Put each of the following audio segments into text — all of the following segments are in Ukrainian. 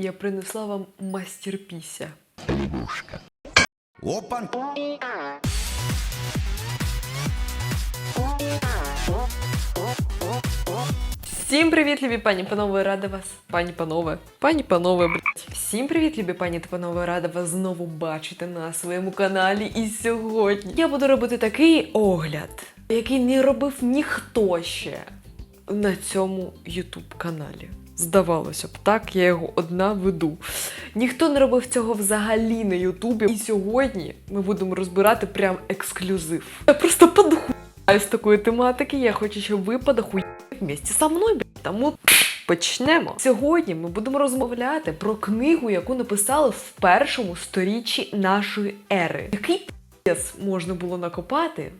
я принесла вам мастерпіся. Опа! Всім привіт, любі пані панове, рада вас. Пані панове, пані панове, блять. Всім привіт, любі пані та панове, рада вас знову бачити на своєму каналі. І сьогодні я буду робити такий огляд, який не робив ніхто ще на цьому YouTube каналі. Здавалося б, так, я його одна веду. Ніхто не робив цього взагалі на Ютубі. І сьогодні ми будемо розбирати прям ексклюзив. Я просто подху з такої тематики. Я хочу, щоб ви подохуяли вместе со мною. Тому почнемо. Сьогодні ми будемо розмовляти про книгу, яку написали в першому сторіччі нашої ери. Який п'єс можна було накопати?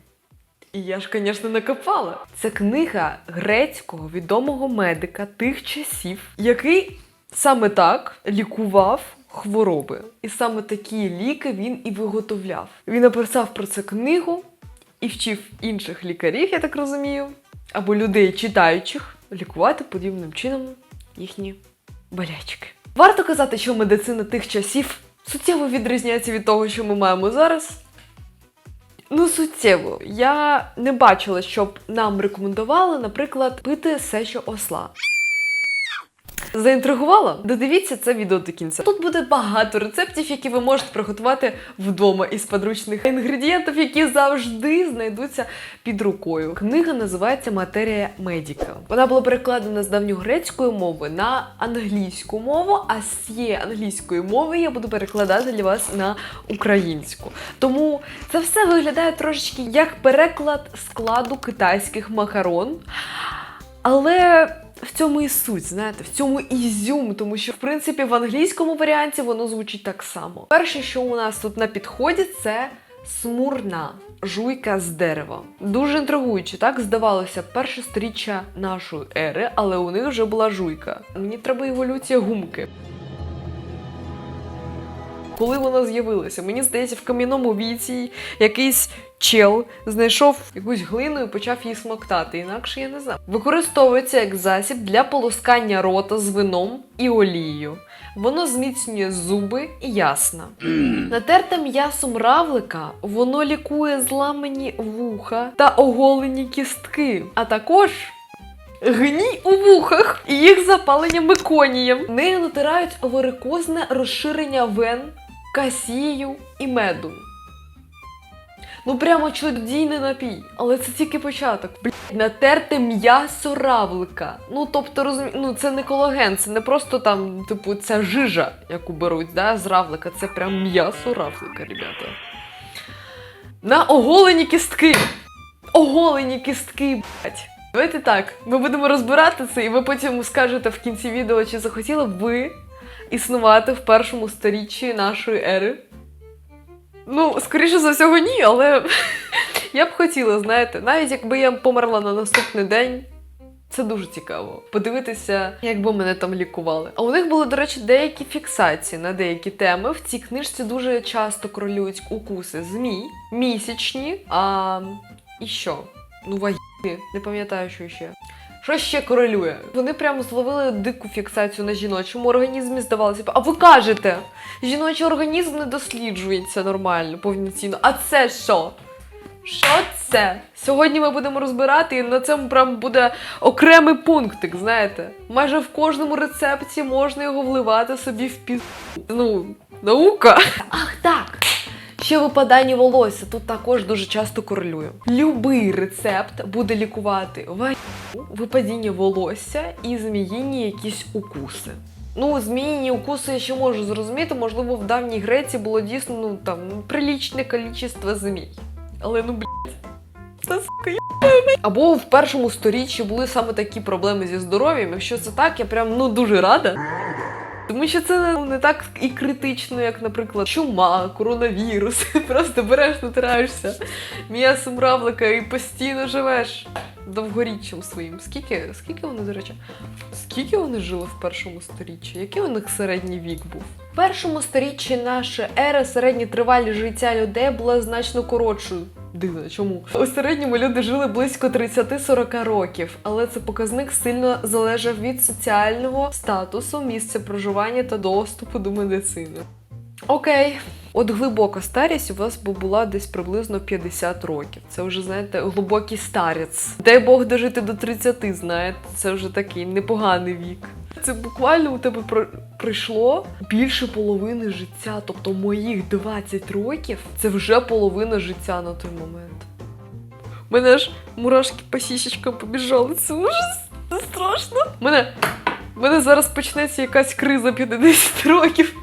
І я ж, звісно, накопала. Це книга грецького відомого медика тих часів, який саме так лікував хвороби. І саме такі ліки він і виготовляв. Він написав про це книгу і вчив інших лікарів, я так розумію, або людей читаючих, лікувати подібним чином їхні болячки. Варто казати, що медицина тих часів суттєво відрізняється від того, що ми маємо зараз. Ну, суттєво. Я не бачила, щоб нам рекомендували, наприклад, пити сечо осла. Заінтригувала? Додивіться це відео до кінця. Тут буде багато рецептів, які ви можете приготувати вдома із подручних інгредієнтів, які завжди знайдуться під рукою. Книга називається Матерія медіка. Вона була перекладена з давньогрецької мови на англійську мову, а з цієї англійської мови я буду перекладати для вас на українську. Тому це все виглядає трошечки як переклад складу китайських макарон. Але в цьому і суть, знаєте, в цьому ізюм, тому що в принципі в англійському варіанті воно звучить так само. Перше, що у нас тут на підході, це смурна жуйка з дерева. Дуже інтригуюче, так здавалося, перше сторіччя нашої ери, але у них вже була жуйка. Мені треба еволюція гумки. Коли вона з'явилася, мені здається, в кам'яному віці якийсь чел знайшов якусь глину і почав її смоктати. Інакше я не знаю. Використовується як засіб для полоскання рота з вином і олією. Воно зміцнює зуби і ясна. Натерте м'ясом равлика воно лікує зламані вуха та оголені кістки, а також. Гній у вухах і їх запалення меконієм. Нею натирають варикозне розширення вен, касію і меду. Ну прямо чудійний напій, але це тільки початок. Блядь, натерте м'ясо равлика. Ну тобто розумі... ну це не колаген, це не просто там, типу, ця жижа, яку беруть да, з равлика. Це прям м'ясо равлика, ребята. На оголені кістки. Оголені кістки, блядь. Давайте так, ми будемо розбирати це, і ви потім скажете в кінці відео, чи захотіли б ви існувати в першому сторіччі нашої ери. Ну, скоріше за всього, ні, але я б хотіла, знаєте, навіть якби я померла на наступний день. Це дуже цікаво. Подивитися, як би мене там лікували. А у них були, до речі, деякі фіксації на деякі теми. В цій книжці дуже часто королюють укуси змій, місячні, а і що? Ну, вагітні. Не пам'ятаю, що ще. Що ще корелює? Вони прямо зловили дику фіксацію на жіночому організмі, здавалося б. А ви кажете, жіночий організм не досліджується нормально, повноцінно. А це що? Що це? Сьогодні ми будемо розбирати, і на цьому прям буде окремий пунктик, знаєте. Майже в кожному рецепті можна його вливати собі в піз... Ну, наука. Ах так! Ще випадання волосся тут також дуже часто корелює. Любий рецепт буде лікувати вагіту, випадіння волосся і зміїні якісь укуси. Ну, зміїні укуси я ще можу зрозуміти, можливо, в давній Греції було дійсно ну там прилічне кількість змій. Але ну блядь, це сука, Або в першому сторіччі були саме такі проблеми зі здоров'ям. Якщо це так, я прям ну дуже рада. Тому що це ну, не так і критично, як, наприклад, чума, коронавірус. Просто береш, натираєшся м'ясом равлика і постійно живеш довгоріччям своїм. Скільки, скільки вони, до речі, скільки вони жили в першому сторіччі? Який у них середній вік був? В першому сторіччі нашої ери середня тривалість життя людей була значно коротшою. Дивно, чому? У середньому люди жили близько 30-40 років, але це показник сильно залежав від соціального статусу, місця проживання та доступу до медицини. Окей. От глибока старість у вас би була десь приблизно 50 років. Це вже, знаєте, глибокий старець. Дай Бог дожити до 30, знаєте, це вже такий непоганий вік. Це буквально у тебе пройшло більше половини життя. Тобто моїх 20 років це вже половина життя на той момент. Мене ж мурашки по сісічкам побіжали. Це ужас. Це страшно. Мене, мене зараз почнеться якась криза 50 років.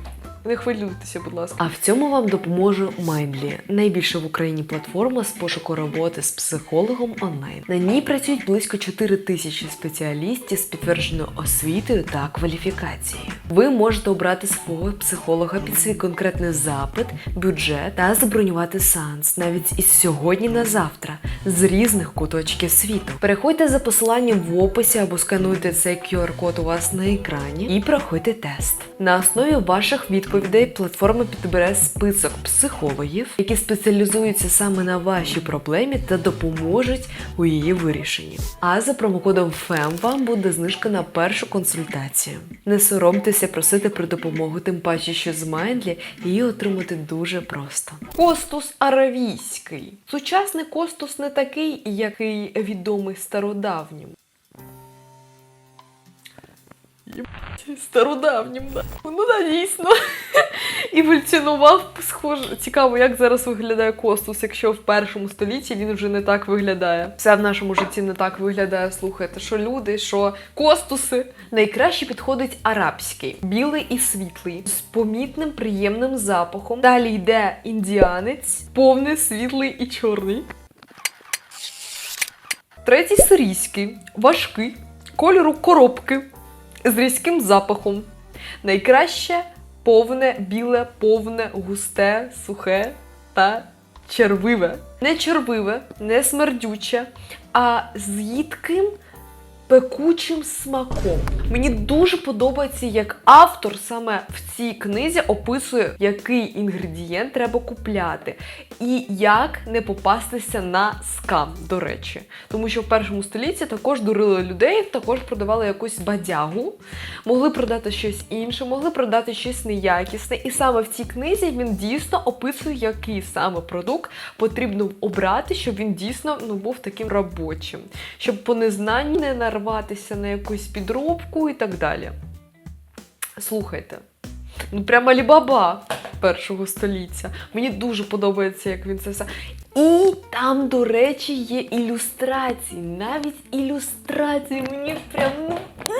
Не хвилюйтеся, будь ласка. А в цьому вам допоможе Mindly, найбільша в Україні платформа з пошуку роботи з психологом онлайн. На ній працюють близько 4 тисячі спеціалістів з підтвердженою освітою та кваліфікацією. Ви можете обрати свого психолога під свій конкретний запит, бюджет та забронювати сеанс навіть із сьогодні на завтра з різних куточків світу. Переходьте за посиланням в описі або скануйте цей QR-код у вас на екрані і проходьте тест. На основі ваших відповідей платформа підбере список психологів, які спеціалізуються саме на вашій проблемі та допоможуть у її вирішенні. А за промокодом FEM вам буде знижка на першу консультацію. Не соромтеся просити про допомогу, тим паче, що з Mindly її отримати дуже просто. Костус аравійський. Сучасний костус не такий, який відомий стародавнім. Стародавнім, да. Ну да, дійсно. Еволюціонував схоже. Цікаво, як зараз виглядає костус, якщо в першому столітті він вже не так виглядає. Все в нашому житті не так виглядає. Слухайте, що люди, що костуси. Найкраще підходить арабський, білий і світлий, з помітним приємним запахом. Далі йде індіанець, повний світлий і чорний. Третій сирійський, важкий, кольору коробки з різким запахом. Найкраще повне, біле, повне, густе, сухе та червиве. Не червиве, не смердюче, а з їдким пекучим смаком. Мені дуже подобається, як автор саме в цій книзі описує, який інгредієнт треба купляти, і як не попастися на скам, до речі. Тому що в першому столітті також дурили людей, також продавали якусь бадягу, могли продати щось інше, могли продати щось неякісне. І саме в цій книзі він дійсно описує, який саме продукт потрібно обрати, щоб він дійсно ну, був таким робочим, щоб по незнанню не нарватися на якусь підробку і так далі. Слухайте. Ну, прямо Алібаба першого століття. Мені дуже подобається, як він це все. І там, до речі, є ілюстрації. Навіть ілюстрації. Мені прям. ну,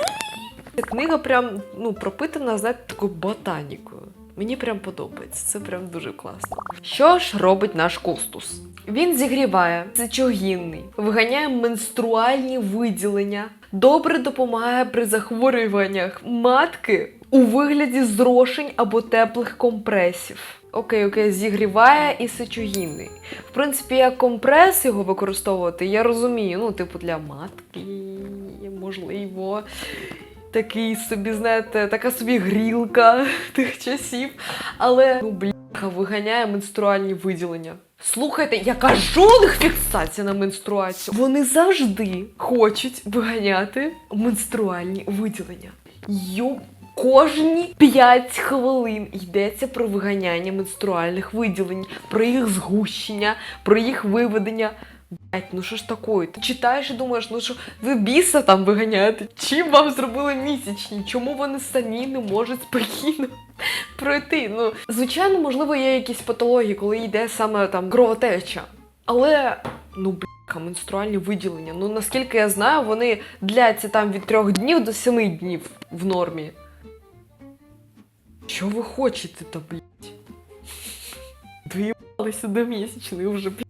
Ця книга прям ну, пропитана, знаєте, такою ботанікою. Мені прям подобається, це прям дуже класно. Що ж робить наш кустус? Він зігріває, сечогінний, виганяє менструальні виділення, добре допомагає при захворюваннях матки у вигляді зрошень або теплих компресів. Окей, окей, зігріває і сечогінний. В принципі, як компрес його використовувати, я розумію. Ну, типу, для матки, можливо. Такий собі, знаєте, така собі грілка тих часів. Але ну бляха, виганяє менструальні виділення. Слухайте, яка жодних фіксація на менструацію. Вони завжди хочуть виганяти менструальні виділення. Йо, кожні 5 хвилин йдеться про виганяння менструальних виділень, про їх згущення, про їх виведення. Блять, ну що ж такое? Ти читаєш і думаєш, ну що ви біса там виганяєте? Чим вам зробили місячні? Чому вони самі не можуть спокійно пройти? Ну, звичайно, можливо, є якісь патології, коли йде саме там кровотеча. Але, ну бляха, менструальні виділення. Ну наскільки я знаю, вони дляться там від трьох днів до семи днів в нормі. Що ви хочете то, блять? Доїбалися до місячної вже, блядь.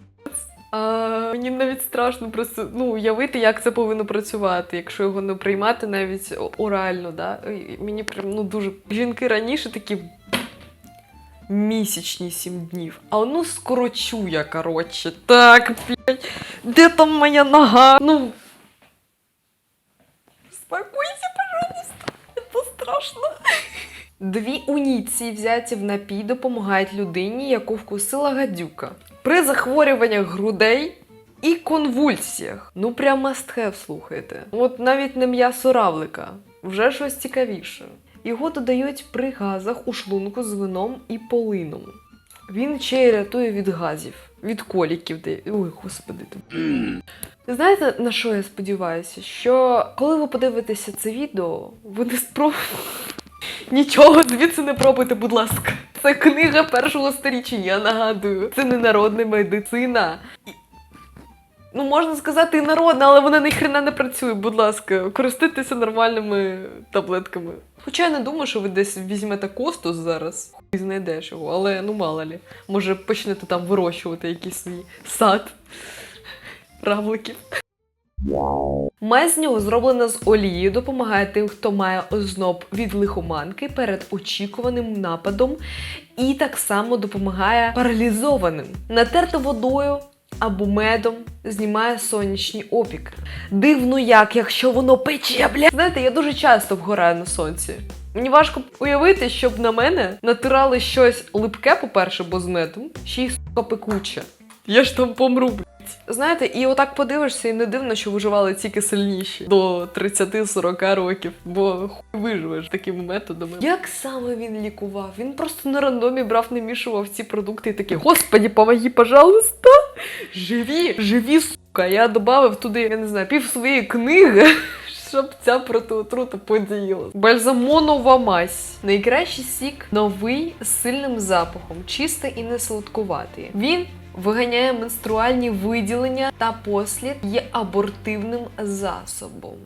Мені навіть страшно просто ну, уявити, як це повинно працювати, якщо його не приймати навіть орально. Да? Мені прям ну, дуже. Жінки раніше такі місячні сім днів. А ну скорочу я, коротше. Так, блядь, де там моя нога? Ну. Спокойся, пожалуйста, це страшно. Дві уніції, взяті в напій, допомагають людині, яку вкусила гадюка. При захворюваннях грудей і конвульсіях. Ну прям must have, слухайте. От навіть не м'ясо равлика, вже щось цікавіше. Його додають при газах у шлунку з вином і полином. Він ще й рятує від газів, від коліків. Де... Ой, господи. там. Знаєте, на що я сподіваюся? Що коли ви подивитеся це відео, ви не спробуєте. Нічого звідси не пробуйте, будь ласка. Це книга першого сторіччя, я нагадую. Це не народна медицина. І- Ну, можна сказати, і народна, але вона ніхрена не працює, будь ласка, користуйтеся нормальними таблетками. Хоча я не думаю, що ви десь візьмете костус зараз, хуй знайдеш його, але ну мало лі. Може почнете там вирощувати якийсь свій сад равликів. Мазь з нього зроблена з олії, допомагає тим, хто має озноб від лихоманки перед очікуваним нападом, і так само допомагає паралізованим. Натерта водою або медом знімає сонячні опіки. Дивно як, якщо воно пече, бля. Знаєте, я дуже часто вгораю на сонці. Мені важко уявити, щоб на мене натирали щось липке, по-перше, бо з медом, ще й сука пекуче. Я ж там помру, блядь. Знаєте, і отак подивишся, і не дивно, що виживали тільки сильніші до 30-40 років, бо хуй виживеш такими методами. Як саме він лікував? Він просто на рандомі брав, намішував ці продукти і такий, господі, помоги, пожалуйста. Живі, живі, сука. Я додав туди, я не знаю, пів своєї книги. Щоб ця протиотрута подіяла. Бальзамонова мазь. Найкращий сік новий з сильним запахом, чистий і не солодкуватий. Він виганяє менструальні виділення та послід є абортивним засобом.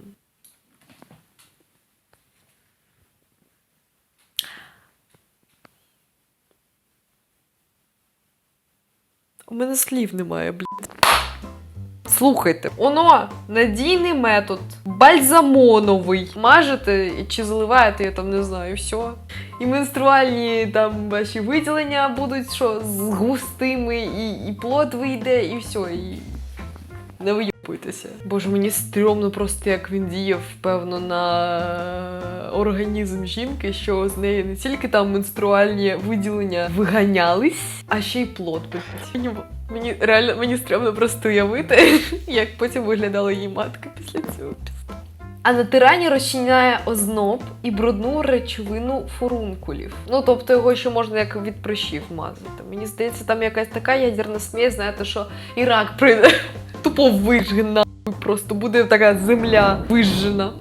У мене слів немає, блядь. Слухайте, воно надійний метод, бальзамоновий. Мажете чи заливаєте, я там не знаю, все. І менструальні там ваші виділення будуть що з густими, і, і плод вийде, і все. І не виїбуйтеся. Боже, мені стрьомно просто, як він діяв, певно, на організм жінки, що з неї не тільки там менструальні виділення виганялись, а ще й плод. Мені, мені реально мені стрьомно просто уявити, як потім виглядала її матка після цього. А натирання розчиняє озноб і брудну речовину фурункулів. Ну тобто його ще можна як від прищів мазати. Мені здається, там якась така ядерна смесь, знаєте, що і рак прийде. Тупо вижге просто буде така земля вижжена.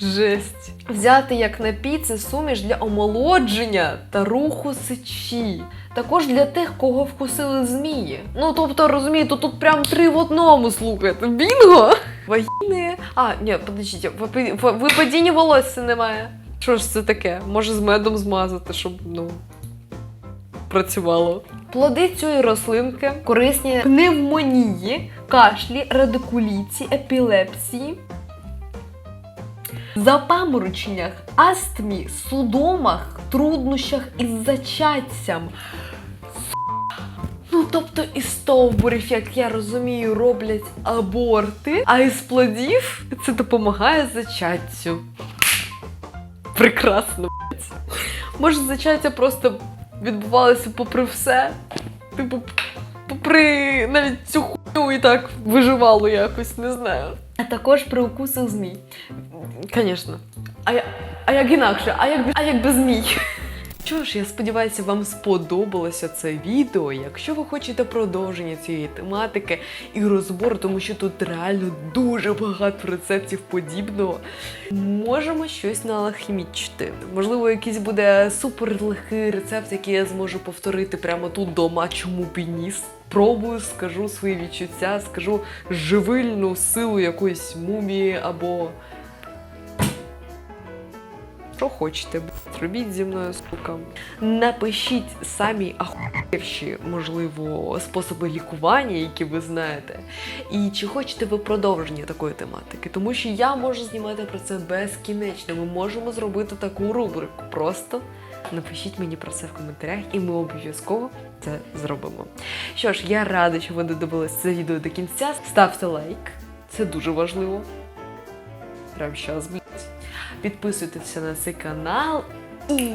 Жесть. Взяти як напій це суміш для омолодження та руху сечі. Також для тих, кого вкусили змії. Ну тобто, розумієте, тут прям три в одному слухайте. Бінго! Вагіни. А, ні, подождіть, випа- випадіння волосся немає. Що ж це таке? Може з медом змазати, щоб ну працювало. Плоди цієї рослинки корисні пневмонії, кашлі, радикуліті, епілепсії, запамороченнях, астмі, судомах, труднощах із зачаттям. Ну, тобто із стовбурів, як я розумію, роблять аборти, а із плодів це допомагає зачаттю. Прекрасно. Може, зачаття просто відбувалося попри все. Типу, попри навіть цю хуйню і так виживало якось, не знаю. А також при укусах змій. Звісно. А, я- а як інакше? А як, а як без змій? Що ж, я сподіваюся, вам сподобалося це відео. Якщо ви хочете продовження цієї тематики і розбору, тому що тут реально дуже багато рецептів подібного, можемо щось налахімічити. Можливо, якийсь буде супер легкий рецепт, який я зможу повторити прямо тут вдома, чому б. Спробую, скажу свої відчуття, скажу живильну силу якоїсь мумії або. Що хочете, блядь, робіть зі мною сука. Напишіть самі ахуєвші, можливо, способи лікування, які ви знаєте. І чи хочете ви продовження такої тематики? Тому що я можу знімати про це безкінечно. Ми можемо зробити таку рубрику. Просто напишіть мені про це в коментарях, і ми обов'язково це зробимо. Що ж, я рада, що ви додивились це відео до кінця. Ставте лайк, це дуже важливо. Прямо зараз. Підписуйтеся на цей канал і